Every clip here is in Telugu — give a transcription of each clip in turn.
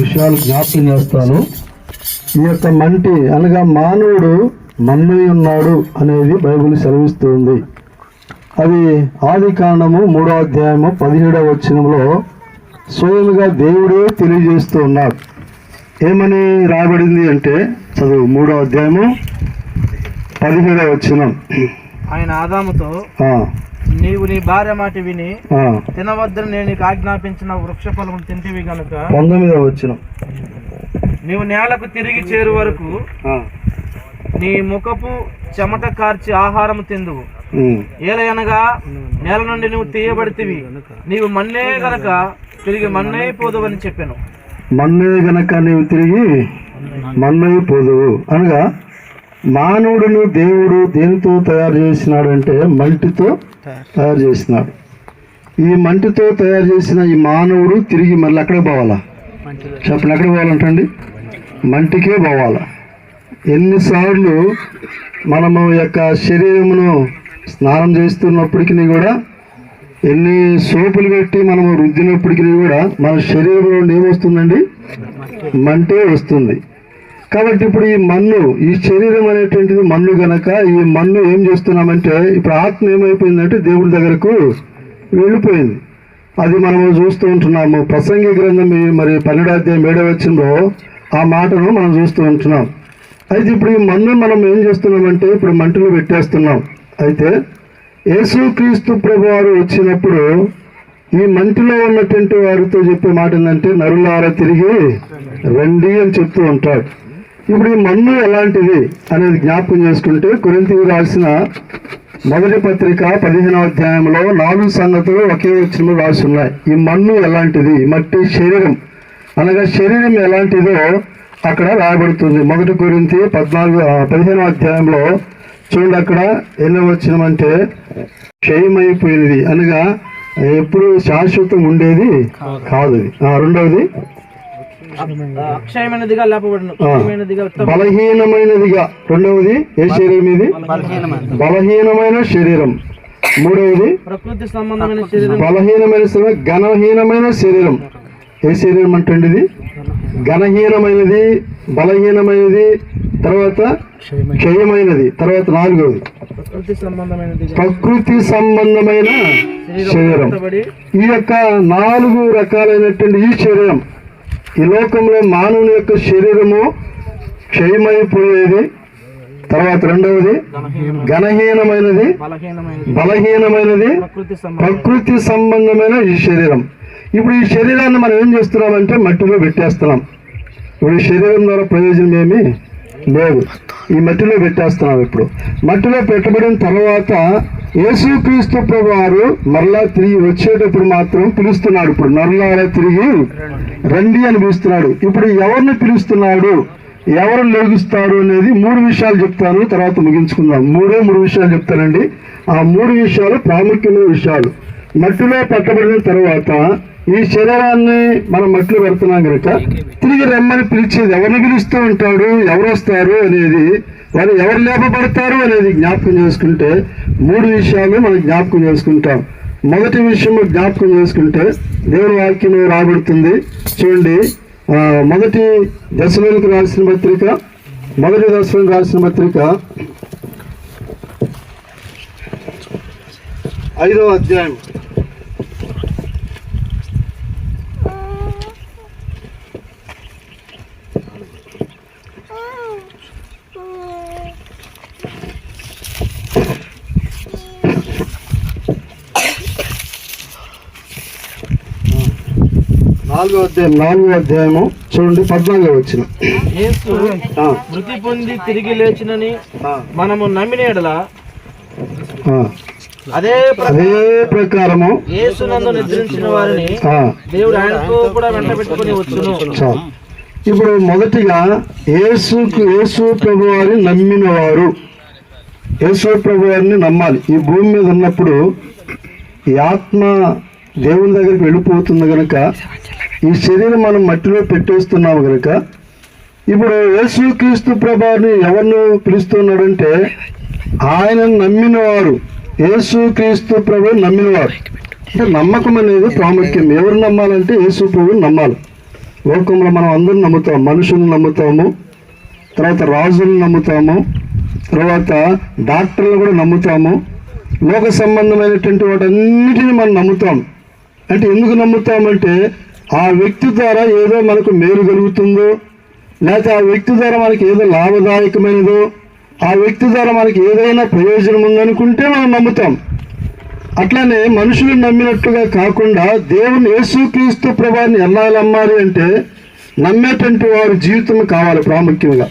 విషయాలు జ్ఞాపకం చేస్తాను. ఈ యొక్క మంటి అనగా మానవుడు మన్నై ఉన్నాడు అనేది బైబిల్ సెలవిస్తుంది. అది ఆది కాండము మూడో అధ్యాయము పదిహేడవ వచనంలో స్వయంగా దేవుడే తెలియజేస్తూ ఉన్నాడు ఏమని రాబడింది అంటే చదువు మూడో అధ్యాయము పదిహేడవ వచనం. ఆయన ఆదాముతో నీవు నీ భార్య మాట విని తినవద్దని నేను నీకు ఆజ్ఞాపించిన వృక్ష ఫలము తింటివి గనుక పంతొమ్మిదవ వచనం నీవు నేలకు తిరిగి చేరు వరకు నీ ముఖపు చెమట కార్చి ఆహారము తిందువు. ఏలయనగా నేల నుండి నువ్వు తీయబడితివి. నీవు మన్నే గనక తిరిగి మన్నైపోదువని చెప్పాను. మన్నే గనక నీవు తిరిగి మన్నైపోదువు అనగా మానవుడును దేవుడు దేనితో తయారు చేసినాడు అంటే మంటితో తయారు చేసినాడు ఈ మంటితో తయారు చేసిన ఈ మానవుడు తిరిగి మళ్ళీ ఎక్కడ పోవాలా? చెప్పండి ఎక్కడ పోవాలంటండి? మంటికే పోవాలా? ఎన్నిసార్లు మనము యొక్క శరీరమును స్నానం చేస్తున్నప్పటికీ కూడా ఎన్ని సోపులు పెట్టి మనము రుద్దినప్పటికీ కూడా మన శరీరంలో ఏమొస్తుందండి మంటే వస్తుంది. కాబట్టి ఇప్పుడు ఈ మన్ను ఈ శరీరం అనేటువంటిది మన్ను గనక ఈ మన్ను ఏం చేస్తున్నామంటే ఇప్పుడు ఆత్మ ఏమైపోయిందంటే దేవుడి దగ్గరకు వెళ్ళిపోయింది. అది మనము చూస్తూ ఉంటున్నాము. ప్రసంగి గ్రంథం మరి పన్నెండాధ్యాయం ఏడవ ఆ మాటను మనం చూస్తూ ఉంటున్నాం. అయితే ఇప్పుడు ఈ మన్ను మనం ఏం చేస్తున్నామంటే ఇప్పుడు మంటలో పెట్టేస్తున్నాం. అయితే యేసుక్రీస్తు ప్రభు వారు వచ్చినప్పుడు ఈ మంటిలో ఉన్నటువంటి వారితో చెప్పే మాట ఏంటంటే నరులారా తిరిగి రండి అని చెప్తూ ఉంటాడు. ఇప్పుడు ఈ మన్ను ఎలాంటిది అనేది జ్ఞాపకం చేసుకుంటే కొరింతికి రాసిన మొదటి పత్రిక పదిహేనవ అధ్యాయంలో నాలుగు సంగతులు ఒకే వచ్చిన రాసి ఉన్నాయి. ఈ మన్ను ఎలాంటిది? మట్టి శరీరం. అనగా శరీరం ఎలాంటిదో అక్కడ రాయబడుతుంది. మొదటి గురించి పద్నాలుగు పదిహేనవ అధ్యాయంలో చూడండి అక్కడ ఎన్నో వచ్చినమంటే క్షయమైపోయినది. అనగా ఎప్పుడు శాశ్వతం ఉండేది కాదు. రెండవది అక్షయమైనదిగా లేపబడిన బలహీనమైనదిగా రెండవది ఏ శరీరం ఇది బలహీనమైన శరీరం. మూడవది? ప్రకృతి సంబంధమైన శరీరం. బలహీనమైన శరీరం ఘనహీనమైన శరీరం. ఏ శరీరం అంటే ఇది ఘనహీనమైనది బలహీనమైనది తర్వాత క్షయమైనది. తర్వాత నాలుగవది. ప్రకృతి సంబంధమైన శరీరం ఈ యొక్క నాలుగు రకాలైనటువంటి ఈ శరీరం ఈ లోకంలో మానవుని యొక్క శరీరము క్షయమైపోయేది. తర్వాత రెండవది ఘనహీనమైనది బలహీనమైనది ప్రకృతి సంబంధమైన ఈ శరీరం. ఇప్పుడు ఈ శరీరాన్ని మనం ఏం చేస్తున్నామంటే మట్టిలో పెట్టేస్తున్నాం. ఇప్పుడు ఈ శరీరం ద్వారా ప్రయోజనం ఏమి? లేదు ఈ మట్టిలో పెట్టేస్తున్నాం ఇప్పుడు. మట్టిలో పెట్టబడిన తర్వాత యేసుక్రీస్తు ప్రభు వారు మరలా తిరిగి వచ్చేటప్పుడు మాత్రం పిలుస్తున్నాడు. ఇప్పుడు మరలా తిరిగి రండి అని పిలుస్తున్నాడు. ఇప్పుడు ఎవరిని పిలుస్తున్నాడు? ఎవరు లెగుస్తాడు అనేది మూడు విషయాలు చెప్తాను. తర్వాత ముగించుకుందాం. మూడే మూడు విషయాలు చెప్తానండి. ఆ మూడు విషయాలు ప్రాముఖ్యమైన విషయాలు. మట్టిలో పెట్టబడిన తర్వాత ఈ శరీరాన్ని మనం మట్లు పెడుతున్నాం కనుక తిరిగి రమ్మని పిలిచేది ఎవరిని పిలుస్తూ ఉంటాడు ఎవరు వస్తారు అనేది వారు ఎవరు లేపబడతారు అనేది జ్ఞాపకం చేసుకుంటే మూడు విషయాలు మనం జ్ఞాపకం చేసుకుంటాం. మొదటి విషయం జ్ఞాపకం చేసుకుంటే దేవుని వాక్యం రాబడుతుంది. చూడండి మొదటి దశలోనికి రాసిన పత్రిక మొదటి దశలోకి రాసిన పత్రిక ఐదవ అధ్యాయం నాలుగో అధ్యాయం నాలుగో అధ్యాయము. చూడండి పద్నాలుగో వచ్చిన. మృతి పొంది తిరిగి లేచినని మనము నమ్మిన ఎడల. అదే అదే ప్రకారము యేసునందు నిద్రించిన వారిని ఆ, దేవుడు ఆయనతో కూడా వెంట పెట్టుకుని వచ్చును. చాలు ఇప్పుడు మొదటిగా యేసుకు యేసు ప్రభు వారిని నమ్మిన వారు. యేసు ప్రభు వారిని నమ్మాలి. ఈ భూమి మీద ఉన్నప్పుడు ఈ ఆత్మ దేవుని దగ్గరికి వెళ్ళిపోతుంది కనుక ఈ శరీరం మనం మట్టిలో పెట్టేస్తున్నాము కనుక ఇప్పుడు యేసు క్రీస్తు ప్రభాని ఎవరిని పిలుస్తున్నాడంటే ఆయన నమ్మినవారు యేసు క్రీస్తు ప్రభు నమ్మినవారు. అంటే నమ్మకం అనేది ప్రాముఖ్యం. ఎవరు నమ్మాలంటే యేసు ప్రభుని నమ్మాలి. లోకంలో మనం అందరం నమ్ముతాం మనుషులను నమ్ముతాము తర్వాత రాజులను నమ్ముతాము తర్వాత డాక్టర్లు కూడా నమ్ముతాము లోక సంబంధమైనటువంటి వాటన్నిటిని మనం నమ్ముతాం. అంటే ఎందుకు నమ్ముతామంటే ఆ వ్యక్తి ద్వారా ఏదో మనకు మేలు కలుగుతుందో లేకపోతే ఆ వ్యక్తి ద్వారా మనకి ఏదో లాభదాయకమైనదో ఆ వ్యక్తి ద్వారా మనకి ఏదైనా ప్రయోజనం ఉందనుకుంటే మనం నమ్ముతాం. అట్లానే మనుషులు నమ్మినట్లుగా కాకుండా దేవుని యేసుక్రీస్తు ప్రభాన్ని ఎలా నమ్మాలి అంటే నమ్మేటువంటి వారి జీవితం కావాలి ప్రాముఖ్యంగా.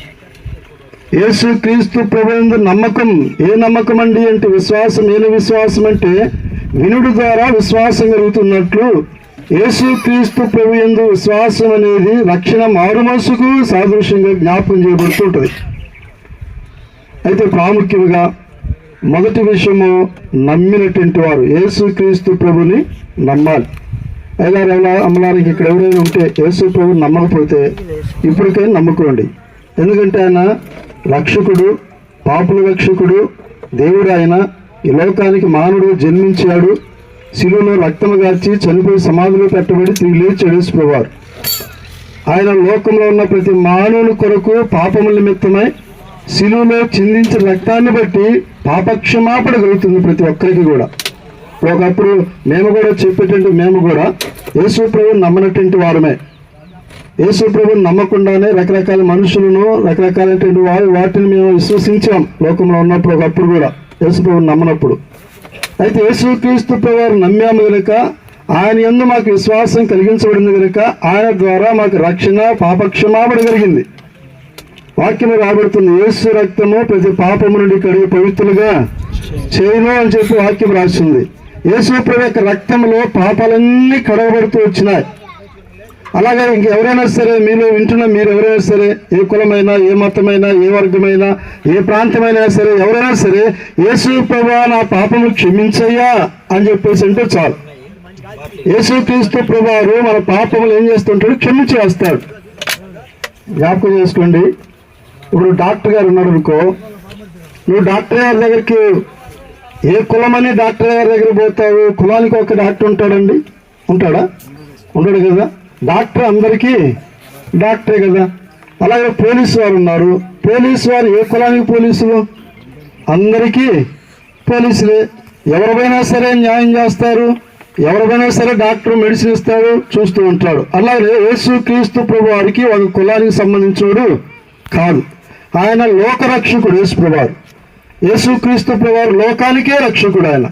యేసుక్రీస్తు ప్రభు నమ్మకం ఏ నమ్మకం అండి అంటే విశ్వాసం? ఏని విశ్వాసం అంటే వినుడు ద్వారా విశ్వాసం కలుగుతున్నట్లు యేసు క్రీస్తు ప్రభు యందు విశ్వాసం అనేది రక్షణ మారుమనసుకు సాదృశ్యంగా జ్ఞాపకం చేయబడుతుంటుంది. అయితే ప్రాముఖ్యంగా మొదటి విషయము నమ్మినటువంటి వారు యేసు క్రీస్తు ప్రభుని నమ్మాలి. అయ్యారు ఎలా అమ్మలారికి ఇక్కడ ఎవరైనా ఉంటే యేసు ప్రభు నమ్మకపోతే ఇప్పటికైనా నమ్ముకోండి. ఎందుకంటే ఆయన రక్షకుడు పాపుల రక్షకుడు దేవుడు ఆయన. ఈ లోకానికి మానవుడు జన్మించాడు. శిలువలో రక్తము గార్చి చనిపోయి సమాధిలో పెట్టబడి తిరిగి లేచి యేసు ఆయన లోకంలో ఉన్న ప్రతి మానవుని కొరకు పాపముల నిమిత్తమై శిలువలో చిందించిన రక్తాన్ని బట్టి పాపక్షమాపణ కలుగుతుంది ప్రతి ఒక్కరికి కూడా. ఒకప్పుడు మేము కూడా చెప్పేటువంటి మేము కూడా యేసు ప్రభుని నమ్మనటువంటి వారమే. యేసు ప్రభుని నమ్మకుండానే రకరకాల మనుషులను రకరకాలైనటువంటి వారు వాటిని మేము విశ్వసించాం లోకంలో ఉన్నప్పుడు ఒకప్పుడు కూడా యేసు ప్రభుని నమ్మనప్పుడు. అయితే యేసు క్రీస్తు ప్రభు నమ్మాము గనుక ఆయన ఎందు మాకు విశ్వాసం కలిగించబడింది కనుక ఆయన ద్వారా మాకు రక్షణ పాపక్షమాపణ కలిగింది. వాక్యం రాబడుతుంది యేసు రక్తము ప్రతి పాపము నుండి కడిగి పవిత్రులుగా చేయను అని చెప్పి వాక్యం రాసింది యేసు ప్రభు యొక్క రక్తంలో పాపాలన్నీ కడగబడుతూ వచ్చినాయి. అలాగే ఇంకెవరైనా సరే మీలో వింటున్న మీరు ఎవరైనా సరే ఏ కులమైనా ఏ మతమైనా ఏ వర్గమైనా ఏ ప్రాంతమైనా సరే ఎవరైనా సరే యేసు ప్రభా నా పాపము క్షమించయ్యా అని చెప్పేసి అంటే చాలు. యేసు క్రీస్తు ప్రభావారు మన పాపములు ఏం చేస్తుంటాడు? క్షమించేస్తాడు జ్ఞాపకం చేసుకోండి. ఇప్పుడు డాక్టర్ గారు ఉన్నాడు అనుకో. నువ్వు డాక్టర్ గారి దగ్గరికి ఏ కులమని డాక్టర్ గారి దగ్గర పోతావు? కులానికి ఒక డాక్టర్ ఉంటాడండి. ఉంటాడా? ఉండడు కదా? డాక్టర్ అందరికీ డాక్టరే కదా. అలాగే పోలీసు వారు ఉన్నారు. పోలీసు వారు ఏ కులానికి పోలీసులు? అందరికీ పోలీసులే. ఎవరిపైనా సరే న్యాయం చేస్తారు. ఎవరిపైనా సరే డాక్టర్ మెడిసిన్ ఇస్తాడు చూస్తూ ఉంటాడు. అలాగే యేసు క్రీస్తు ప్రభు వారికి ఒక కులానికి సంబంధించినడు కాదు. ఆయన లోకరక్షకుడు యేసు ప్రభువారు యేసు క్రీస్తు ప్రభువారు లోకానికే రక్షకుడు ఆయన.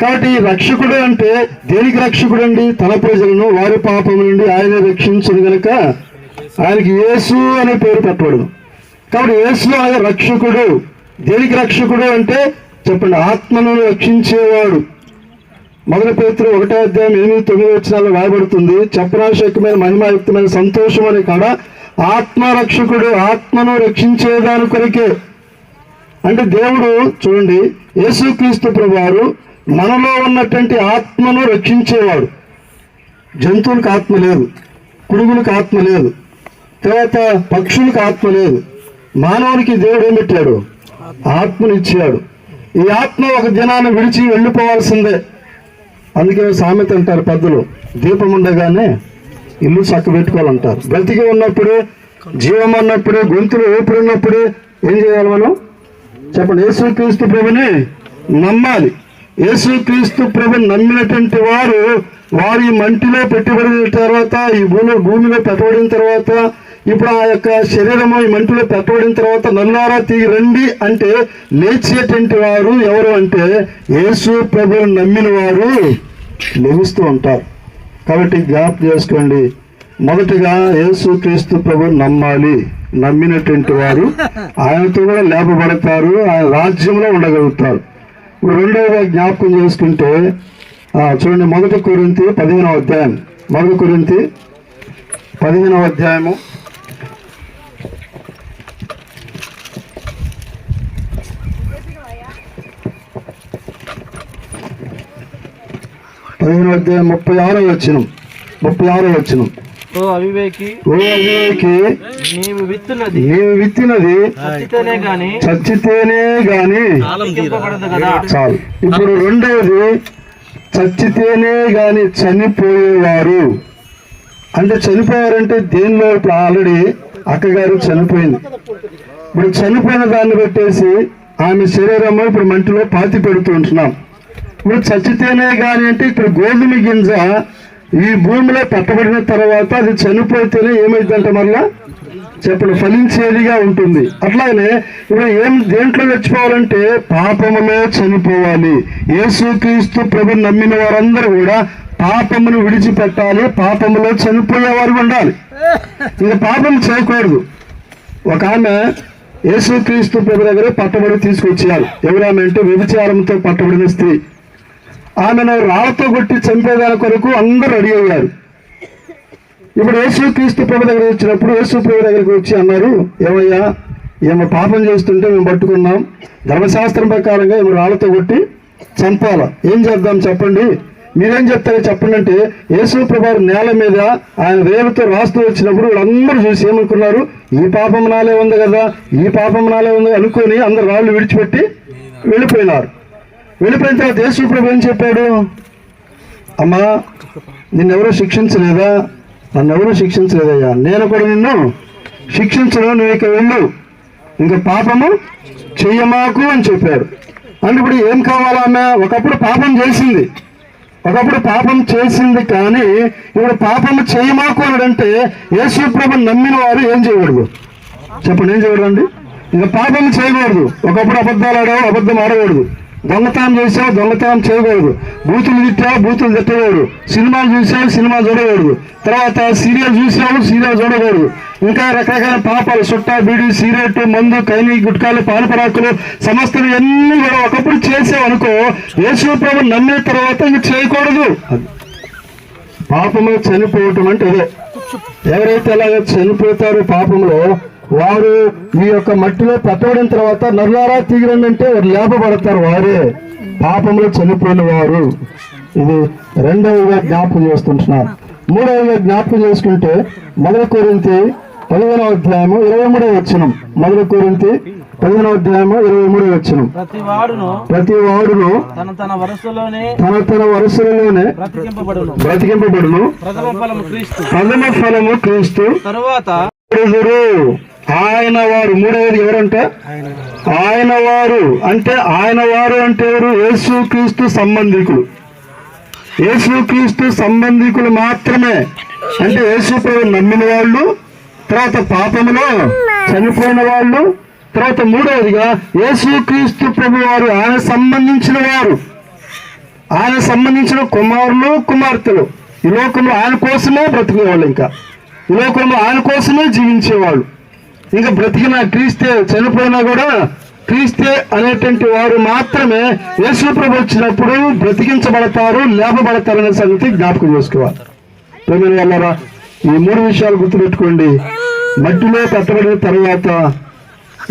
కాబట్టి రక్షకుడు అంటే దేనికి రక్షకుడు అండి తన ప్రజలను వారి పాపం నుండి ఆయన రక్షించను గనుక ఆయనకి యేసు అనే పేరు పెట్టబడదు. కాబట్టి యేసు ఆయన రక్షకుడు. దేనికి రక్షకుడు అంటే చెప్పండి ఆత్మను రక్షించేవాడు. మొదటి పేతురు ఒకటో అధ్యాయం ఎనిమిది తొమ్మిది వచ్చినాల్లో రాయబడుతుంది చెప్పనాశకమైన మహిమాయుక్తమైన సంతోషం అనే కాడ ఆత్మరక్షకుడు ఆత్మను రక్షించేదాని కొరకే. అంటే దేవుడు చూడండి యేసుక్రీస్తు ప్రభువారు మనలో ఉన్నటువంటి ఆత్మను రక్షించేవాడు. జంతువులకు ఆత్మ లేదు పురుగులకు ఆత్మ లేదు తర్వాత పక్షులకు ఆత్మ లేదు. మానవునికి దేవుడు ఏం పెట్టాడు? ఆత్మను ఇచ్చాడు. ఈ ఆత్మ ఒక దినాన్ని విడిచి వెళ్ళిపోవాల్సిందే. అందుకే సామెత అంటారు పెద్దలు దీపం ఉండగానే ఇల్లు చక్క పెట్టుకోవాలంటారు. బ్రతికి ఉన్నప్పుడే జీవం అన్నప్పుడే గొంతులు ఊపిరి ఉన్నప్పుడే ఏం చేయాలి మనం? చెప్పండి. యేసుక్రీస్తు ప్రభుని నమ్మాలి. యేసుక్రీస్తు ప్రభు నమ్మినటువంటి వారు వారి మంటిలో పెట్టుబడిన తర్వాత ఈ భూమి భూమిలో పెట్టబడిన తర్వాత ఇప్పుడు ఆ యొక్క శరీరము ఈ మంటిలో పెట్టబడిన తర్వాత నల్లారా తిరిగి రండి అంటే లేచేటువంటి వారు ఎవరు అంటే యేసు ప్రభుని నమ్మిన వారు లెగుస్తూ ఉంటారు. కాబట్టి జ్ఞాపకం చేసుకోండి. మొదటిగా యేసు క్రీస్తు ప్రభు నమ్మాలి. నమ్మినటువంటి వారు ఆయనతో కూడా లేపబడతారు ఆయన రాజ్యంలో ఉండగలుగుతారు. రెండవగా జ్ఞాపకం చేసుకుంటే చూడండి మొదటి కొరింతి పదిహేనవ అధ్యాయం. మొదటి కొరింతి పదిహేనవ అధ్యాయము. పదిహేనవ అధ్యాయం ముప్పై ఆరో వచ్చినం ముప్పై ఆరో వచ్చినం ఓ అవివేకి ఓ అవివేకి నీవు విత్తున్నది. నీవు విత్తినది చచ్చితేనే గాని చచ్చితేనే గాని చాలు. ఇప్పుడు రెండవది చచ్చితేనే గాని చనిపోయేవారు. అంటే చనిపోయారంటే దేనిలో ఇప్పుడు ఆల్రెడీ అక్కగారు చనిపోయింది. ఇప్పుడు చనిపోయిన దాన్ని పెట్టేసి ఆమె శరీరము ఇప్పుడు మంటిలో పాతి పెడుతూ ఉంటున్నాం. ఇప్పుడు చచ్చితేనే కానీ అంటే ఇప్పుడు గోధుమ గింజ ఈ భూమిలో పెట్టబడిన తర్వాత అది చనిపోతేనే ఏమైందంటే మళ్ళా చెప్పండి ఫలించేదిగా ఉంటుంది. అట్లానే ఇప్పుడు ఏం దేంట్లో చచ్చిపోవాలంటే పాపములో చనిపోవాలి. యేసుక్రీస్తు ప్రభు నమ్మిన వారందరూ కూడా పాపమును విడిచిపెట్టాలి పాపములో చనిపోయేవారు ఉండాలి. ఇంకా పాపం చేయకూడదు. ఒక ఆమె యేసుక్రీస్తు ప్రభు దగ్గర పట్టబడి తీసుకొచ్చారు. ఎవరామె అంటే వ్యభిచారంతో పట్టబడిన స్త్రీ. ఆమెను రాళ్ళతో కొట్టి చంపేదాని కొరకు అందరూ రెడీ అయ్యారు. ఇప్పుడు యేసు క్రీస్తు ప్రభు దగ్గర వచ్చినప్పుడు యేసు ప్రభు దగ్గరికి వచ్చి అన్నారు ఏమయ్యా ఏమో పాపం చేస్తుంటే మేము పట్టుకున్నాం. ధర్మశాస్త్రం ప్రకారంగా ఏమో రాళ్ళతో కొట్టి చంపాలా. ఏం చేద్దాం చెప్పండి? మీరేం చెప్తారో చెప్పండి అంటే యేసు ప్రభు నేల మీద ఆయన వేలతో రాస్తూ వచ్చినప్పుడు వాళ్ళందరూ చూసి ఏమనుకున్నారు? ఈ పాపం నాలే ఉంది కదా ఈ పాపం నాలే ఉంది అనుకొని అందరు రాళ్ళు విడిచిపెట్టి వెళ్ళిపోయినారు. వెళ్ళిపోయిన తర్వాత యేసు ప్రభు ఏం చెప్పాడు? అమ్మా నిన్నెవరూ శిక్షించలేదా? నన్నెవరూ శిక్షించలేదయ్యా. నేను కూడా నిన్ను శిక్షించను నువ్వు ఇక వెళ్ళు. ఇంకా పాపము చెయ్యమాకు అని చెప్పాడు. అంటే ఇప్పుడు ఏం కావాలా ఒకప్పుడు పాపం చేసింది. ఒకప్పుడు పాపం చేసింది కానీ ఇప్పుడు పాపము చేయమాకు అన్నాడంటే యేసు ప్రభు నమ్మిన వారు ఏం చేయకూడదు? చెప్పండి ఏం చేయకూడదండి? ఇంకా పాపం చేయకూడదు. ఒకప్పుడు అబద్ధాలు ఆడావు అబద్ధం ఆడకూడదు. దొంగతనం చేసావు దొంగతనం చేయకూడదు. బూతులు తిట్టావు బూతులు తిట్టకూడదు. సినిమాలు చూసావు సినిమా చూడకూడదు. తర్వాత సీరియల్ చూసావు సీరియల్ చూడకూడదు. ఇంకా రకరకాల పాపాలు సుట్టా బీడి సిగరెట్ మందు కైని గుట్కాలు పాలు పరాకులు సమస్తం ఇవన్నీ కూడా ఒకప్పుడు చేసావు అనుకో యేసు ప్రభు నమ్మిన తర్వాత ఇంక చేయకూడదు. పాపంలో చనిపోవటం అంటే ఇదే ఎవరైతే అలాగ చనిపోతారో పాపంలో వారు ఈ యొక్క మట్టిలో పెట్టబడిన తర్వాత తీగిరండి అంటే వారు లేపబడతారు వారే. పాపంలో చనిపోయిన వారు. ఇది రెండవగా జ్ఞాపకం చేస్తుంటున్నారు. మూడవగా జ్ఞాపకం చేసుకుంటే మొదటి కోరింతి పదిహేనవ అధ్యాయము ఇరవై మూడవ వచ్చినం మొదటి కోరింతి పదిహేనవ అధ్యాయము ఇరవై మూడవ వచ్చినం ప్రతి వాడును తన తన వరుసలోనే బ్రతికింపబడును. ప్రథమ ఫలము క్రీస్తు. తరువాత ఆయన వారు మూడవది ఎవరంట? ఆయన వారు. అంటే ఆయన వారు అంటే ఎవరు? యేసు క్రీస్తు సంబంధికులు. యేసు క్రీస్తు సంబంధికులు మాత్రమే. అంటే యేసు ప్రభు నమ్మిన వాళ్ళు తర్వాత పాపములో చనిపోయిన వాళ్ళు తర్వాత మూడవదిగా యేసు క్రీస్తు ప్రభు వారు ఆయన సంబంధించిన వారు. ఆయన సంబంధించిన కుమారులు కుమార్తెలు. ఈ లోకంలో ఆయన కోసమే బ్రతికేవాళ్ళు ఇంకా. ఈ లోకంలో ఆయన కోసమే జీవించేవాళ్ళు. ఇంకా బ్రతికిన క్రీస్తే చనిపోయినా కూడా క్రీస్తే అనేటువంటి వారు మాత్రమే యేసు ప్రభు వచ్చినప్పుడు బ్రతికించబడతారు లేపబడతారు అనే సంగతి జ్ఞాపకం చేసుకోవాలి. ప్రేమైన వాళ్ళరా ఈ మూడు విషయాలు గుర్తుపెట్టుకోండి. మట్టిలో పెట్టబడిన తర్వాత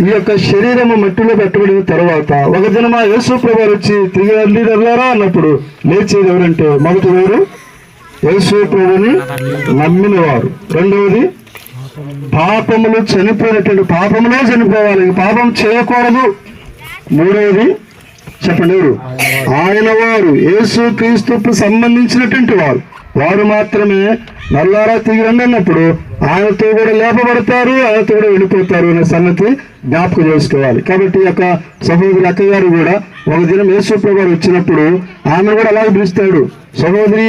ఈ యొక్క శరీరము మట్టిలో పెట్టబడిన తర్వాత ఒక దినమా యేసు ప్రభు వచ్చి తిరిగి వెళ్ళారా అన్నప్పుడు లేచేది ఎవరంటే మొదటి ఎవరు? యేసు ప్రభుని నమ్మిన వారు రెండవది పాపములు చనిపోయినటువంటి పాపములో చనిపోవాలి. పాపం చేయకూడదు. మూడవది చెప్పండి ఎవరు? ఆయన వారు యేసు క్రీస్తుకు సంబంధించినటువంటి వారు. వారు మాత్రమే నల్లారా తీరండి రండి అన్నప్పుడు ఆయనతో కూడా లేపబడతారు ఆయనతో కూడా వెళ్ళిపోతారు అనే సంగతి జ్ఞాపకం చేసుకోవాలి. కాబట్టి యొక్క సహోదరి అక్కగారు కూడా ఒక దినం యేసుప్రభు గారు వచ్చినప్పుడు ఆమె కూడా అలాగే పిలుస్తాడు. సహోదరి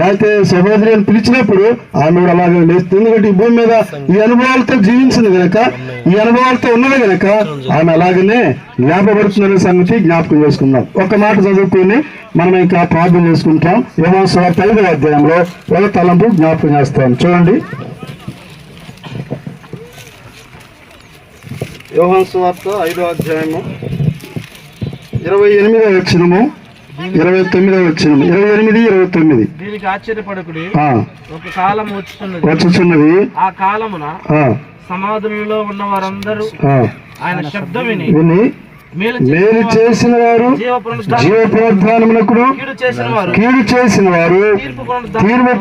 లేకపోతే సహోదరి అని పిలిచినప్పుడు ఆమె కూడా అలాగే లేస్తుంది. ఎందుకంటే ఈ భూమి మీద ఈ అనుభవాలతో జీవించింది గనక ఈ అనుభవాలతో ఉన్నది గనక ఆమె అలాగనే లేపబడుతుందనే సంగతి జ్ఞాపకం చేసుకుందాం. ఒక మాట చదువుకొని మనం ఇంకా ప్రార్థన చేసుకుంటాం. యోహాసు ఐదవ అధ్యాయంలో ఒక తలంపు జ్ఞాపకం చేస్తాం. చూడండి. యోహాన్ సువార్త ఐదో అధ్యాయము. ఇరవై ఎనిమిదవ వచ్చినము ఇరవై తొమ్మిదవ వచ్చినము ఇరవై ఎనిమిది ఇరవై తొమ్మిది. దీనికి ఆశ్చర్యపడకుడి. ఆ, ఒక కాలం వచ్చుతున్నది వచ్చుచున్నది. ఆ కాలమున సమాధులలో ఉన్న వారందరూ ఆయన శబ్దం విని విని మేలు చేసిన వారు జీవ పునరుద్ధానం జీవ పునరుద్ధానమునకును కీడు చేసిన వారు కీడు చేసిన వారు తీర్పు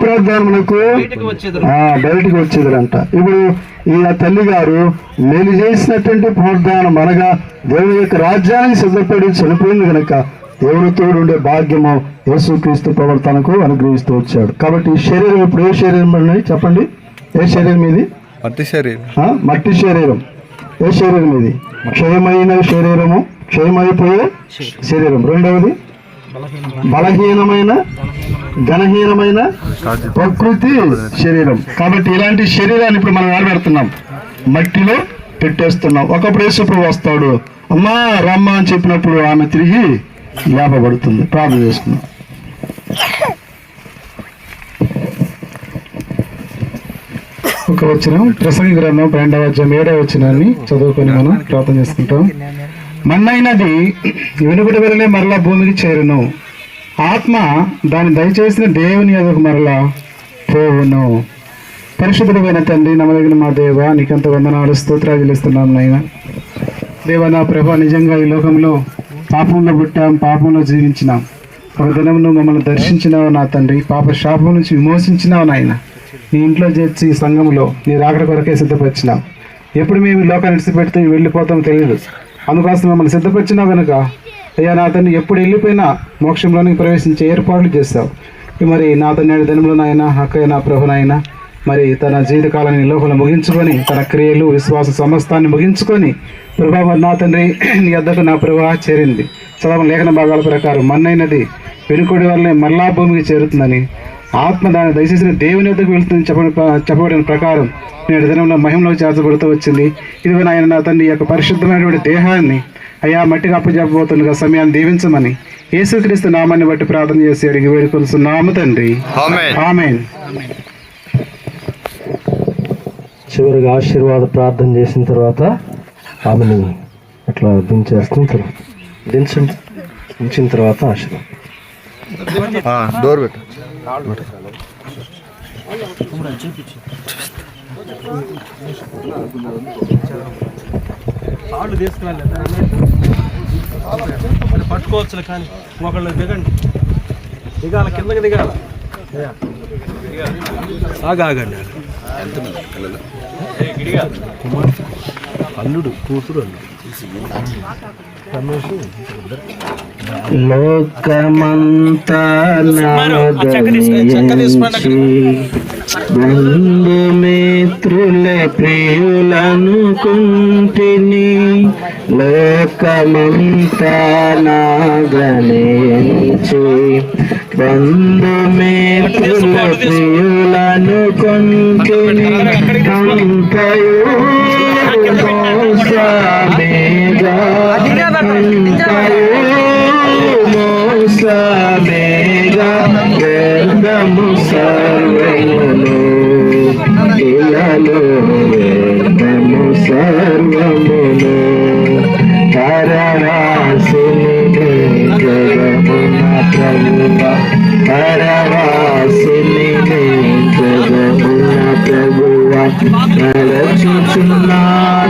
పునరుద్ధానమునకు బయటికి బయటికి వచ్చేదంట ఇప్పుడు ఈ తల్లి గారు మేలు చేసినటువంటి పునరుద్ధానం అనగా దేవుని యొక్క రాజ్యానికి సిద్ధపడి చనిపోయింది కనుక దేవుని తోడు ఉండే భాగ్యము యేసుక్రీస్తు ప్రభు తనకు అనుగ్రహిస్తూ వచ్చాడు. కాబట్టి ఈ శరీరం ఇప్పుడు ఏ శరీరం చెప్పండి. ఏ శరీరం ఇది? మట్టి శరీరం. ఆ? మట్టి శరీరం. ఏ శరీరం ఇది? క్షయమైన శరీరము క్షయమైపోయే శరీరం. రెండవది? బలహీనమైన ఘనహీనమైన ప్రకృతి శరీరం. కాబట్టి ఇలాంటి శరీరాన్ని ఇప్పుడు మనం నిలబెడుతున్నాం మట్టిలో పెట్టేస్తున్నాం. ఒకప్పుడు యేసుప్రభు వస్తాడు. అమ్మా రమ్మ అని చెప్పినప్పుడు ఆమె తిరిగి లేపబడుతుంది. ప్రార్థన చేసుకున్నాం ఒక వచ్చిన. ప్రసంగి గ్రంథం పన్నెండవ అధ్యాయం ఏడవ వచ్చినాన్ని చదువుకొని మనం ప్రార్థన చేసుకుంటాం. మన్నైనది వెనుకటి వెళ్ళలే మరలా భూమికి చేరును. ఆత్మ దాన్ని దయచేసిన దేవుని ఎదుగు మరలా పోవును. పరిశుద్ధుడైన తండ్రి నమ్మదగిన మా దేవ నీకంత వందనాలు స్తోత్రాలు చెల్లిస్తున్నాం నాయన. దేవ నా ప్రభ నిజంగా ఈ లోకంలో పాపంలో పుట్టాం పాపంలో జీవించినాం. ఒక దినమును మమ్మల్ని దర్శించినావు నా తండ్రి పాప శాపం నుంచి విమోచించినావు నాయన. నీ ఇంట్లో చేర్చి ఈ సంఘంలో నీ రాకడ కొరకే సిద్ధపరిచినావు ఎప్పుడు మేము లోకాన్ని విడిచిపెడితే వెళ్ళిపోతాం తెలియదు. అందుకోసం మమ్మల్ని సిద్ధపరిచినావు కనుక అయ్యా నా తండ్రి ఎప్పుడు వెళ్ళిపోయినా మోక్షంలోనికి ప్రవేశించే ఏర్పాట్లు చేస్తావు. మరి నా తండ్రి నేడు దినములు నాయన అక్కయ్య నా ప్రభు మరి తన జీవితకాలాన్ని లోపల ముగించుకొని తన క్రియలు విశ్వాస సమస్తాన్ని ముగించుకొని ప్రభావ నా తండ్రి నీ అద్దకు నా ప్రభావ చేరింది. చదవ లేఖన భాగాల ప్రకారం మన్నైనది వెనుకోడి వల్లనే మరలా భూమికి చేరుతుందని ఆత్మ దాన్ని దయచేసిన దేవుని వద్దకు వెళ్తుంది చెప్పని చెప్పబడిన ప్రకారం నేడు దినంలో మహిమలోకి చేర్చబడుతూ వచ్చింది. ఇదిగో నాయన నా తండ్రి ఈ యొక్క పరిశుద్ధమైనటువంటి దేహాన్ని అయ్యా మట్టికి అప్పచెప్పబోతుండగా సమయాన్ని దీవించమని యేసుక్రీస్తు నామాన్ని బట్టి ప్రార్థన చేసి అడిగి వేడుకొలుస్తున్నాము తండ్రి. ఆమేన్. ఆమెన్. చివరిగా ఆశీర్వాద ప్రార్థన చేసిన తర్వాత ఆమెని అట్లా దించేస్తున్న తర్వాత దించండి. దించిన తర్వాత ఆశీర్వాదం. డోర్ పెట్టు. కాళ్ళు తీసుకురాలేదు పట్టుకోవచ్చు కానీ ఒకళ్ళు దిగండి. దిగాల కిందకి దిగాల. ఆగాగండి అల్లుడు కూతురు అల్లుడు. లోకమంతా బంధుమిత్రుల ప్రియులను కుంటిని లోకమంతా నాగనేచి బంధుమిత్రుల ప్రియులను కుంటిని అంతయు Let you know.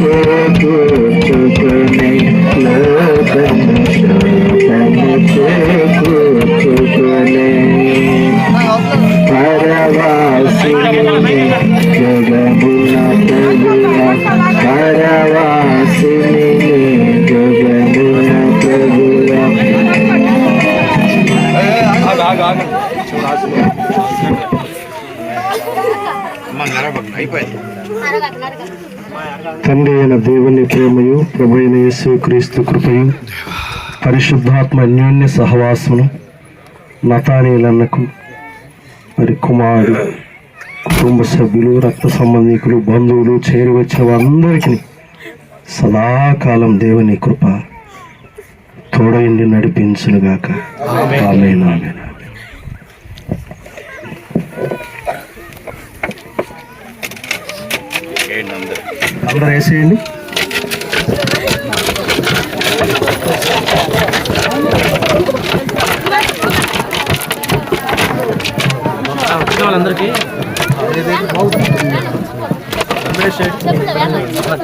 Okay. ప్రభు అయిన యేసు క్రీస్తు కృపయు పరిశుద్ధాత్మ అన్యోన్య సహవాసమును నతానీలన్నకు మరి కుమారుడు కుటుంబ సభ్యులు రక్త సంబంధికులు బంధువులు చేరి వచ్చిన వారందరికీ సదాకాలం దేవుని కృప తోడైండి నడిపించునుగాక. ఆమేన్. అందరూ వేసేయండి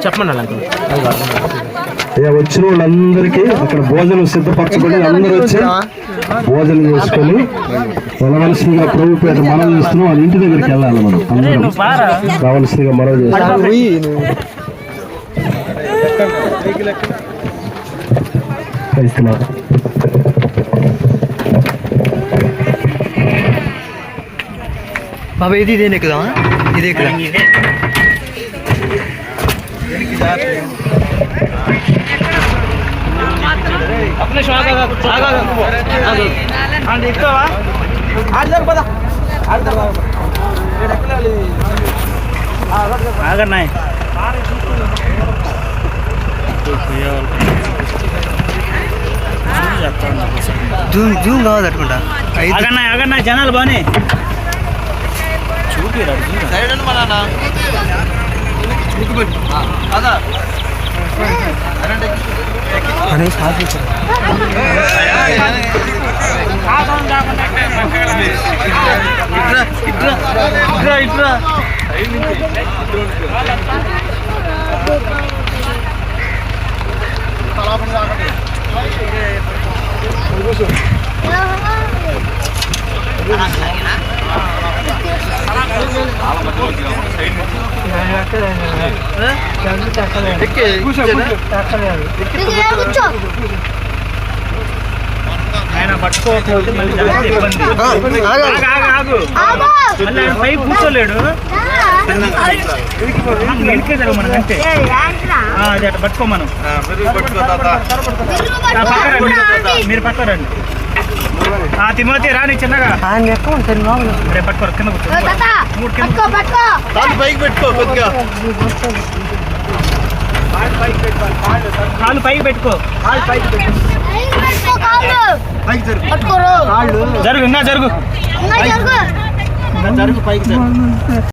చెప్పండి వచ్చిన వాళ్ళందరికీ అక్కడ భోజనం సిద్ధపరచబడి అందరూ వచ్చి భోజనం చేసుకొని వెళ్ళవలసిందిగా ప్రభు పేట మనం చేస్తున్నాం వాళ్ళ ఇంటి దగ్గరికి వెళ్ళాలి మనం అందరం. కావలసిందిగా మనం చేస్తాం. బాబా ఇది ఇదేనే కదా ఇదే కదా अपने स्वागत आगा आगा आंटी ఎక్కువ ఆడ జరుగు పద ఆడ జరుగు ఆగన్నాయి జూమ్ జూమ్ కావాలి అనుకుంటా ఐదు ఆగన్నాయి ఆగన్నాయి జనాలు బానే చూపిరా అనేసి ఆఫీసర్ ఇట్రా ఇట్రా ఆయన పట్టుకోకపోతే మళ్ళీ జాగ్రత్త ఇబ్బంది ఆగు. మళ్ళీ ఆయన పై కూర్చోలేడు వెనకే జరగ మనం అంతే ఆ, అది అట్లా పట్టుకో మనం. మీరు పక్కన రండి ఆ తిమోతి రాని చిన్నగా. ఆయన ఎక్కడ ఉంటారు మామూలు రే పట్టుకోరు కింద కూర్చో పట్టుకో పట్టుకో. కాలు పైకి పెట్టుకో పట్టుకో. కాళ్ళు పట్టుకోరు జరుగు ఇంకా జరుగు. ఇంకా జరుగు. జరుగు పైకి జరుగు